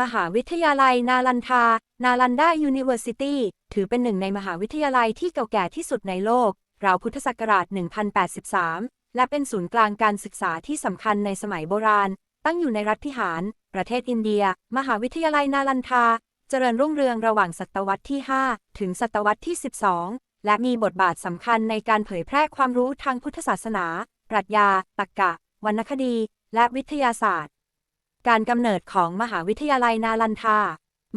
มหาวิทยาลัยนาลันทา นาลันดา University ถือเป็นหนึ่งในมหาวิทยาลัยที่เก่าแก่ที่สุดในโลก ราวพุทธศักราช 1083 และเป็นศูนย์กลางการศึกษาที่สำคัญในสมัยโบราณ ตั้งอยู่ในรัฐพิหาร ประเทศอินเดีย มหาวิทยาลัยนาลันทา เจริญรุ่งเรืองระหว่างศตวรรษที่ 5 ถึงศตวรรษที่ 12 และมีบทบาทสำคัญในการเผยแพร่ความรู้ทางพุทธศาสนา ปรัชญา ตรรกะ วรรณคดี และวิทยาศาสตร์ การกำเนิดของมหาวิทยาลัยนาลันทา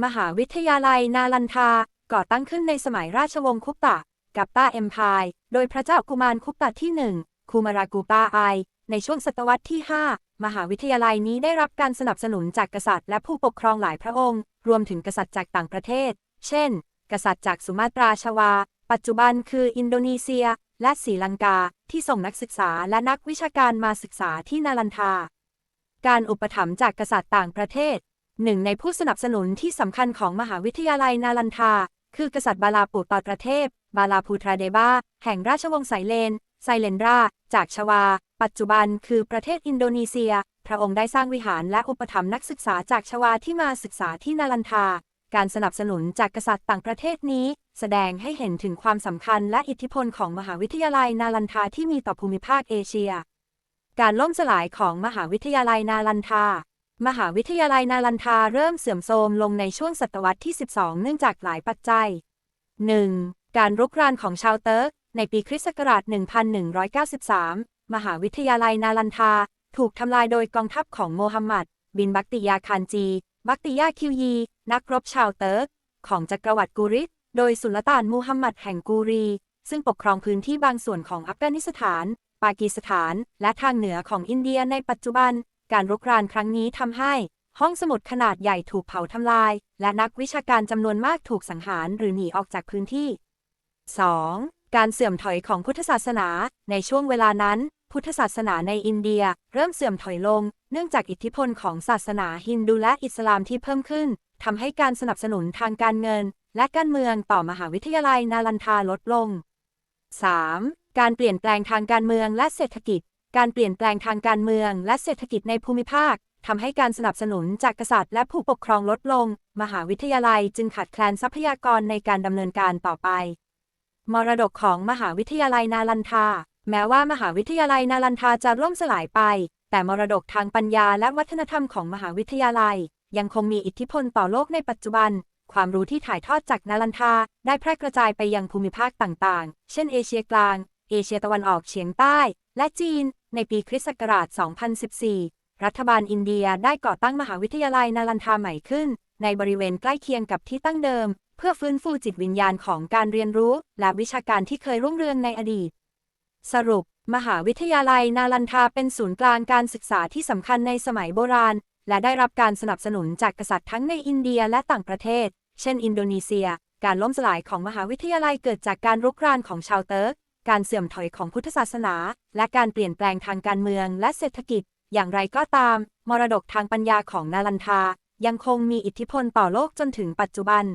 มหาวิทยาลัยนาลันทา ก่อตั้งขึ้นในสมัยราชวงศ์คุปตะ กับตาเอ็มพาย โดยพระเจ้ากุมารคุปตะที่หนึ่งคูมารากูปาไอ ในช่วงศตวรรษที่ 5 มหาวิทยาลัยนี้ได้รับการสนับสนุนจากกษัตริย์และผู้ปกครองหลายพระองค์ รวมถึงกษัตริย์จากต่างประเทศ เช่น กษัตริย์จากสุมาตราชวา ปัจจุบันคืออินโดนีเซีย และศรีลังกา ที่ส่งนักศึกษาและนักวิชาการมาศึกษาที่นาลันทา การอุปถัมภ์จากกษัตริย์ต่างประเทศ หนึ่งในผู้สนับสนุนที่สำคัญของมหาวิทยาลัยนาลันทา คือกษัตริย์บาลาปุตตระเทพบาลาพูทราเดบาแห่งราชวงศ์ไซเลน ไซเลนรา จากชวา ปัจจุบันคือประเทศอินโดนีเซีย พระองค์ได้สร้างวิหารและอุปถัมภ์นักศึกษาจากชวาที่มาศึกษาที่นาลันทา การสนับสนุนจากกษัตริย์ต่างประเทศนี้ แสดงให้เห็นถึงความสำคัญและอิทธิพลของมหาวิทยาลัยนาลันทาที่มีต่อภูมิภาคเอเชีย การล่มสลายของมหาวิทยาลัยนาลันทา มหาวิทยาลัยนาลันทาเริ่มเสื่อมโทรมลงในช่วงศตวรรษที่ 12 เนื่องจากหลายปัจจัย 1. การรุกรานของชาวเติร์ก ในปีคริสต์ศักราช 1193 มหาวิทยาลัยนาลันทา ถูกทำลายโดยกองทัพของโมฮัมหมัด บินบักติยาคานจี บักติยาคิวยี นักรบชาวเติร์ก ของจักรวรรดิกูริดโดยสุลต่านมูฮัมหมัดแห่งกูรี ซึ่งปกครองพื้นที่บางส่วนของอัฟกานิสถาน ปากีสถาน และทางเหนือของอินเดียในปัจจุบัน การรุกรานครั้งนี้ทำให้ ห้องสมุดขนาดใหญ่ถูกเผาทำลาย และนักวิชาการจำนวนมากถูกสังหารหรือหนีออกจากพื้นที่ 2. การเสื่อมถอยของพุทธศาสนา ในช่วงเวลานั้น พุทธศาสนาในอินเดีย เริ่มเสื่อมถอยลง เนื่องจากอิทธิพลของศาสนาฮินดูและอิสลามที่เพิ่มขึ้นทำให้การสนับสนุนทางการเงิน และการเมืองต่อมหาวิทยาลัยนาลันทาลดลง 3. การเปลี่ยนแปลงทางการเมืองและเศรษฐกิจ การเปลี่ยนแปลงทางการเมืองและเศรษฐกิจในภูมิภาคทำให้การสนับสนุนจากกษัตริย์และผู้ปกครองลดลง มหาวิทยาลัยจึงขาดแคลนทรัพยากรในการดำเนินการต่อไป มรดกของมหาวิทยาลัยนาลันทา แม้ว่ามหาวิทยาลัยนาลันทาจะล่มสลายไป แต่มรดกทางปัญญาและวัฒนธรรมของมหาวิทยาลัย ยังคงมีอิทธิพลต่อโลกในปัจจุบัน ความรู้ที่ถ่ายทอดจากนาลันทาได้แพร่กระจายไปยังภูมิภาคต่างๆ เช่นเอเชียกลาง เอเชียตะวันออกเฉียงใต้ และจีน ในปีคริสต์ศักราช 2014 รัฐบาลอินเดียได้ก่อตั้งมหาวิทยาลัยนาลันทาใหม่ขึ้น ในบริเวณใกล้เคียงกับที่ตั้งเดิม เพื่อฟื้นฟูจิตวิญญาณของการเรียนรู้ และวิชาการที่เคยรุ่งเรืองในอดีต สรุป มหาวิทยาลัยนาลันทาเป็นศูนย์กลางการศึกษาที่สำคัญในสมัยโบราณ และได้รับการสนับสนุนจากกษัตริย์ทั้งในอินเดียและต่างประเทศ เช่น อินโดนีเซีย การล้มสลายของมหาวิทยาลัยเกิดจากการรุกรานของชาวเติร์ก การเสื่อมถอยของพุทธศาสนา และการเปลี่ยนแปลงทางการเมืองและเศรษฐกิจ อย่างไรก็ตาม มรดกทางปัญญาของนาลันทา ยังคงมีอิทธิพลต่อโลกจนถึงปัจจุบัน